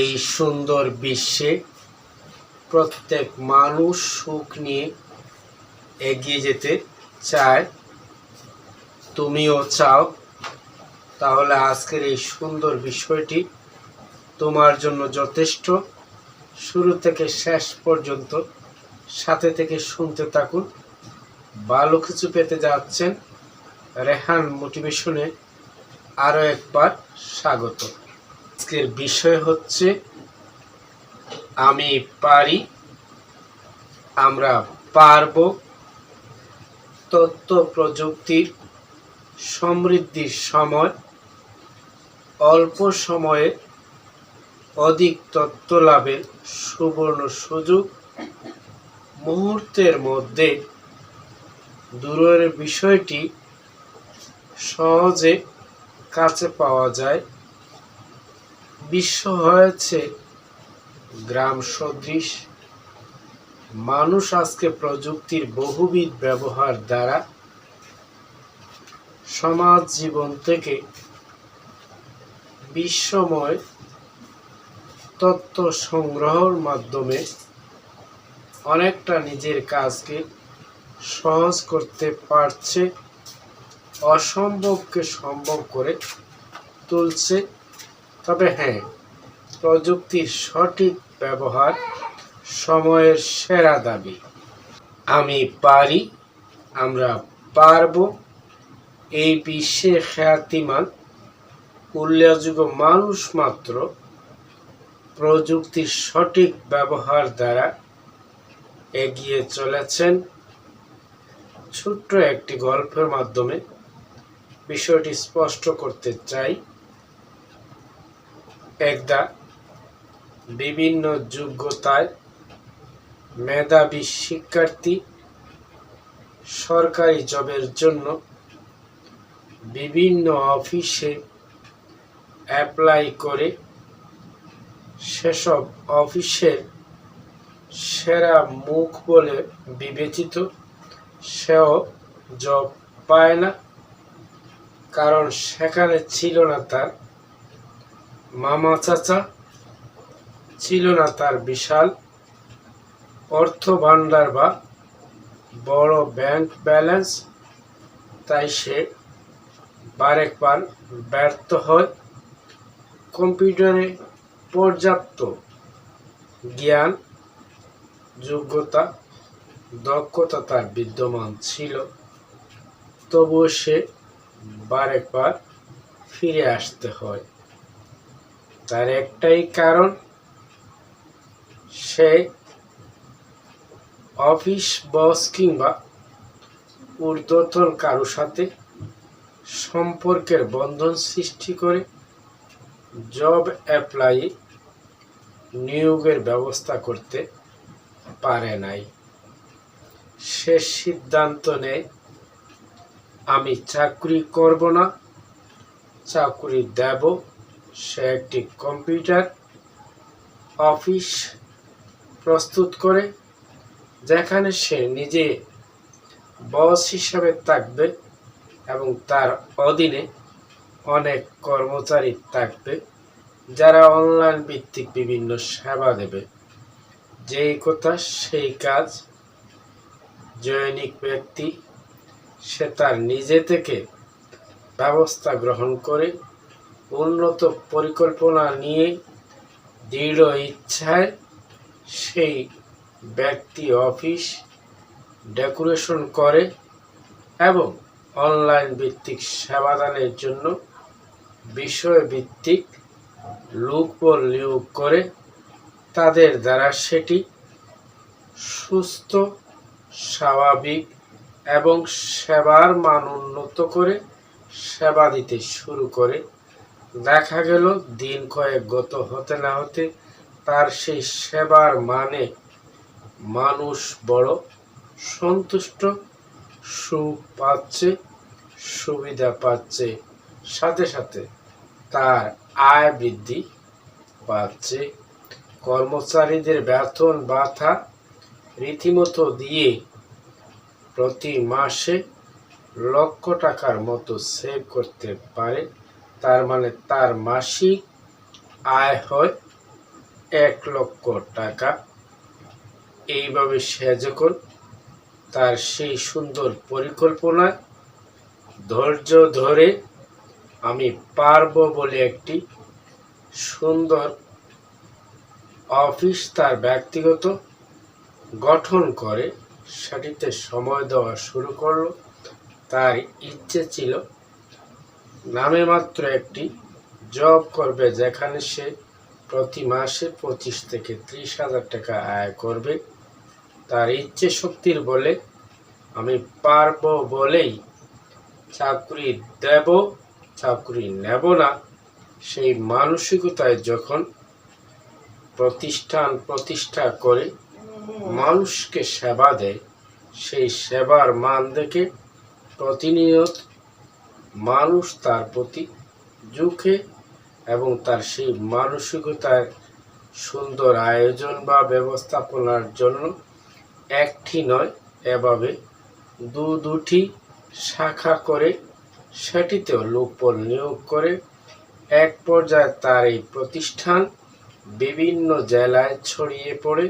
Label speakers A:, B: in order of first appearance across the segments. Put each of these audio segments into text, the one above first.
A: এই সুন্দর বিশ্বে প্রত্যেক মানুষ সুখ নিয়ে এগিয়ে যেতে চায়। তুমিও চাও। তাহলে আজকের এই সুন্দর বিষয়টি তোমার জন্য যথেষ্ট। শুরু থেকে শেষ পর্যন্ত সাথে থেকে শুনতে থাকুন। ভালো কিছু পেতে যাচ্ছেন রেহান মোটিভেশনে আরও একবার স্বাগত। আজকের বিষয় হচ্ছে, আমি পারি, আমরা পারব। তথ্য প্রযুক্তির সমৃদ্ধির সময়, অল্প সময়ে অধিক তথ্য লাভের সুবর্ণ সুযোগ মুহূর্তের মধ্যে দূরের বিষয়টি সহজে কাছে পাওয়া যায়। বিশ্ব হয়েছে গ্রাম সদৃশ। মানুষ আজকে প্রযুক্তির বহুবিধ ব্যবহার দ্বারা সমাজ জীবন থেকে বিশ্বময় তথ্য সংগ্রহের মাধ্যমে অনেকটা নিজের কাজকে সহজ করতে পারছে, অসম্ভবকে সম্ভব করে তুলছে। তবে হ্যাঁ প্রযুক্তির সঠিক ব্যবহার সময়ের সেরা দাবি। আমি পারি, আমরা পারব। এই বিশ্বে খ্যাতিমান, উল্লেখযোগ্য মানুষ মাত্র প্রযুক্তির সঠিক ব্যবহার দ্বারা এগিয়ে চলেছেন। ছোট্ট একটি গল্পের মাধ্যমে বিষয়টি স্পষ্ট করতে চাই। একদা বিভিন্ন যোগ্যতায় মেধাবী শিক্ষার্থী সরকারি জবের জন্য বিভিন্ন অফিসে অ্যাপ্লাই করে সেসব অফিসের সেরা মুখ বলে বিবেচিত, সেও জব পায় না, কারণ সেখানে ছিল না তার মামা চাচা ছিল না তার বিশাল অর্থ ভাণ্ডার বা বড় ব্যাংক ব্যালেন্স, তাই সে বারেকবার ব্যর্থ হয়। কম্পিউটারে পর্যাপ্ত জ্ঞান, যোগ্যতা, দক্ষতা তার বিদ্যমান ছিল। তবুও সে বারেকবার ফিরে আসতে হয়। তার একটাই কারণ, সে অফিস বস কিংবা ঊর্ধ্বতন কারও সাথে সম্পর্কের বন্ধন সৃষ্টি করে জব অ্যাপ্লাই নিয়োগের ব্যবস্থা করতে পারে নাই। সে সিদ্ধান্ত নেয়, আমি চাকরি করব না, চাকরি দেব সে একটি কম্পিউটার অফিস প্রস্তুত করে, যেখানে সে নিজে বস হিসাবে থাকবে এবং তার অধীনে অনেক কর্মচারী থাকবে যারা অনলাইন ভিত্তিক বিভিন্ন সেবা দেবে। যেই কথা সেই কাজ, জৈনিক ব্যক্তি, সে তার নিজে থেকে ব্যবস্থা গ্রহণ করে উন্নত পরিকল্পনা নিয়ে দৃঢ় ইচ্ছায় সেই ব্যক্তি অফিস ডেকোরেশন করে এবং অনলাইন ভিত্তিক সেবাদানের জন্য বিষয় ভিত্তিক লোকবল নিয়োগ করে তাদের দ্বারা সেটি সুস্থ, স্বাভাবিক এবং সেবার মান উন্নত করে সেবা দিতে শুরু করে। দেখা গেল, দিন কয়েক গত হতে না হতে তার সেই সেবার মানে মানুষ বড় সন্তুষ্ট, সুখ পাচ্ছে, সুবিধা পাচ্ছে। সাথে সাথে তার আয় বৃদ্ধি পাচ্ছে। কর্মচারীদের বেতন বাথা রীতিমতো দিয়ে প্রতি মাসে লক্ষ টাকার মতো সেভ করতে পারে। তার মানে তার মাসিক আয় হয় এক লক্ষ টাকা। এইভাবে সে যখন তার সেই সুন্দর পরিকল্পনায় ধৈর্য ধরে আমি পারব বলে একটি সুন্দর অফিস তার ব্যক্তিগত গঠন করে, সেটিতে সময় দেওয়া শুরু করল। তার ইচ্ছে ছিল নামে মাত্র একটি জব করবে যেখানে সে প্রতি মাসে পঁচিশ থেকে ত্রিশ হাজার টাকা আয় করবে। তার ইচ্ছে শক্তির বলে আমি পারব বলেই চাকরি দেব, চাকরি নেব না। সেই মানসিকতায় যখন প্রতিষ্ঠান প্রতিষ্ঠা করে মানুষকে সেবা দেয়, সেই সেবার মান দেখে প্রতিনিয়ত মানুষ তার প্রতি ঝুঁকে এবং তার সেই মানসিকতার সুন্দর আয়োজন বা ব্যবস্থাপনার জন্য একটি নয়, এভাবে দু দুটি শাখা করে সেটিতেও লোকবল নিয়োগ করে। এক পর্যায়ে তার এই প্রতিষ্ঠান বিভিন্ন জেলায় ছড়িয়ে পড়ে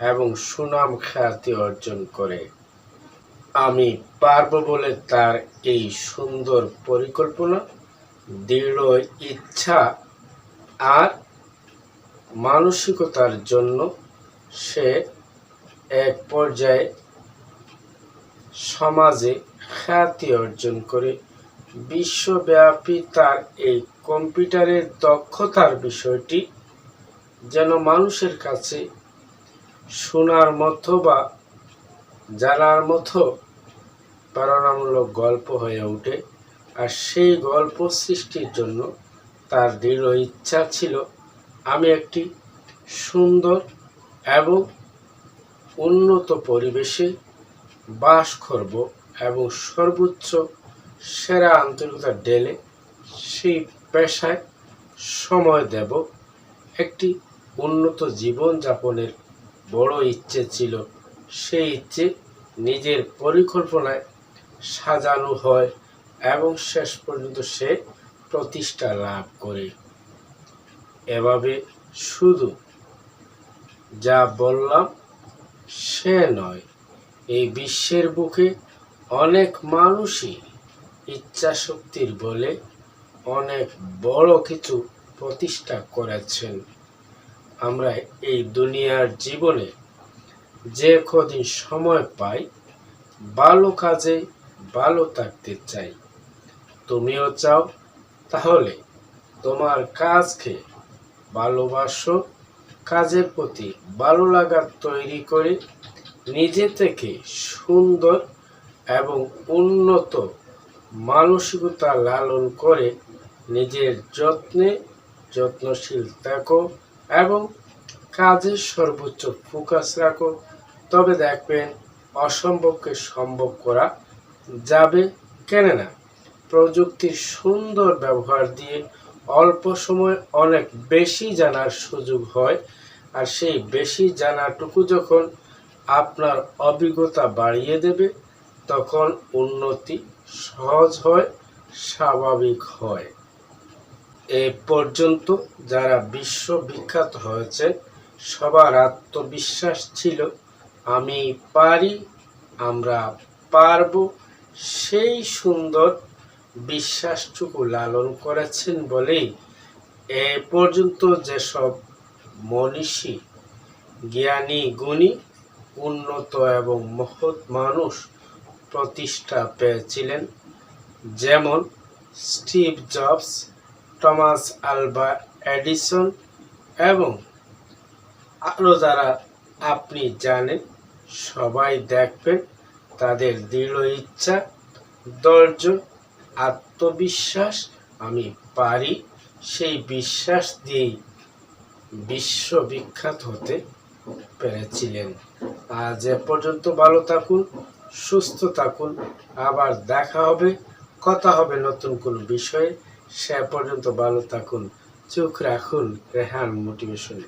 A: এবং সুনাম খ্যাতি অর্জন করে। পারব বলে তার এই সুন্দর পরিকল্পনা, দৃঢ় ইচ্ছা আর মানসিকতার জন্য সে এক পর্যায়ে সমাজে খ্যাতি অর্জন করে বিশ্বব্যাপী তার এই কম্পিউটারের দক্ষতার বিষয়টি যেন মানুষের কাছে শোনার মতো বা জানার মতো প্রেরণামূলক গল্প হয়ে ওঠে, আর সেই গল্প সৃষ্টির জন্য তার দৃঢ় ইচ্ছা ছিল, আমি একটি সুন্দর এবং উন্নত পরিবেশে বাস করব এবং সর্বোচ্চ সেরা আন্তরিকতা ডেলে সেই পেশায় সময় দেব। একটি উন্নত জীবন যাপনের বড় ইচ্ছে ছিল, সেই ইচ্ছে নিজের পরিকল্পনায় সাজানো হয় এবং শেষ পর্যন্ত সে প্রতিষ্ঠা লাভ করে। এভাবে শুধু যা বললাম সে নয়, এই বিশ্বের বুকে অনেক মানুষই ইচ্ছা শক্তির বলে অনেক বড় কিছু প্রতিষ্ঠা করেছেন। আমরা এই দুনিয়ার জীবনে যে কদিন সময় পাই, ভালো কাজে ভালো থাকতে চাই। তুমিও চাও? তাহলে তোমার কাজকে ভালোবাসো, কাজের প্রতি ভালো লাগা তৈরি করে নিজে থেকে সুন্দর এবং উন্নত মানসিকতা লালন করে নিজের যত্নে যত্নশীল থাকো এবং কাজের সর্বোচ্চ ফোকাস রাখো। তবে দেখবেন অসম্ভবকে সম্ভব করা যাবে কেন না প্রযুক্তির সুন্দর ব্যবহার দিয়ে অল্প সময় অনেক বেশি জানার সুযোগ হয়, আর সেই বেশি জানাটুকু যখন আপনার অভিজ্ঞতা বাড়িয়ে দেবে, তখন উন্নতি সহজ হয়, স্বাভাবিক হয়। এ পর্যন্ত যারা বিশ্ববিখ্যাত হয়েছে সবার আত্মবিশ্বাস ছিল, আমি পারি, আমরা পারব। সেই সুন্দর বিশ্বাসটুকু লালন করেছেন বলেই এ পর্যন্ত যেসব মনীষী, জ্ঞানী, গুণী, উন্নত এবং মহৎ মানুষ প্রতিষ্ঠা পেয়েছিলেন, যেমন Steve Jobs, Thomas Alva Edison এবং আরও যারা আপনি জানেন, সবাই দেখবেন তাদের দৃঢ় ইচ্ছা, ধৈর্য, আত্মবিশ্বাস আমি পারি। সেই বিশ্বাস দিয়েই বিশ্ববিখ্যাত হতে পেরেছিলেন। আজ এ পর্যন্ত ভালো থাকুন, সুস্থ থাকুন। আবার দেখা হবে, কথা হবে নতুন কোনো বিষয়ে। সে পর্যন্ত ভালো থাকুন, চোখ রাখুন রেহান মোটিভেশনে।